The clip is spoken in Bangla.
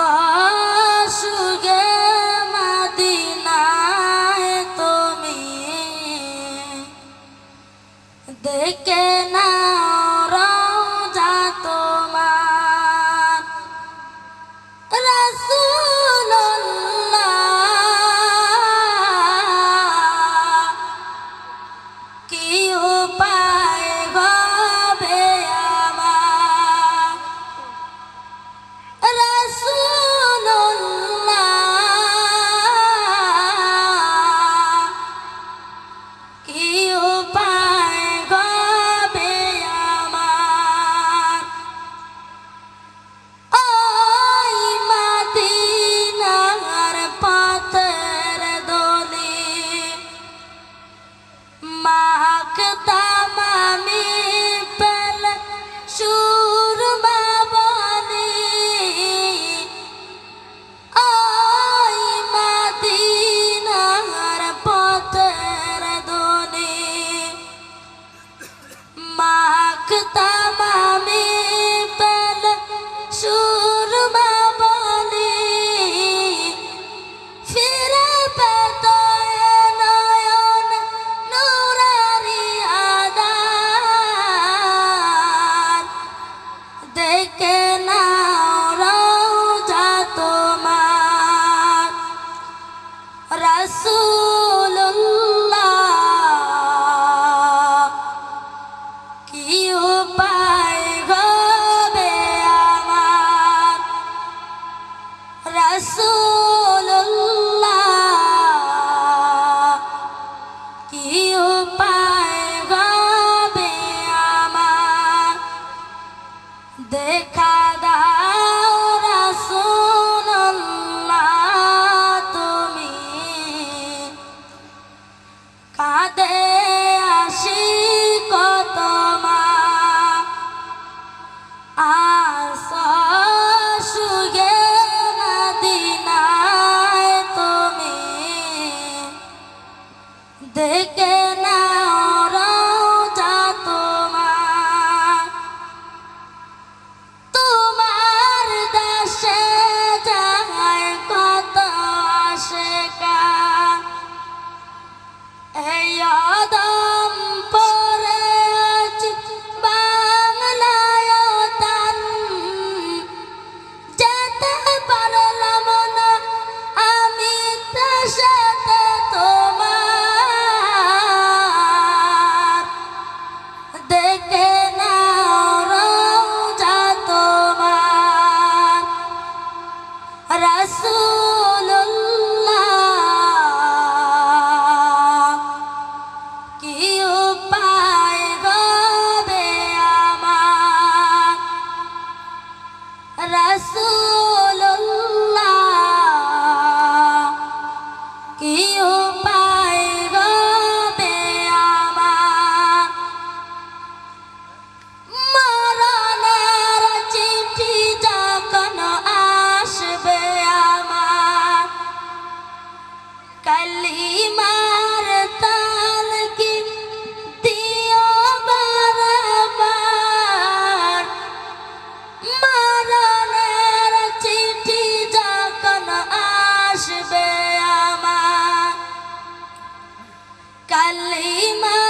আসুগে তুমি। দেখে না তোমার। কি উপায় আসবে আমার কালিমা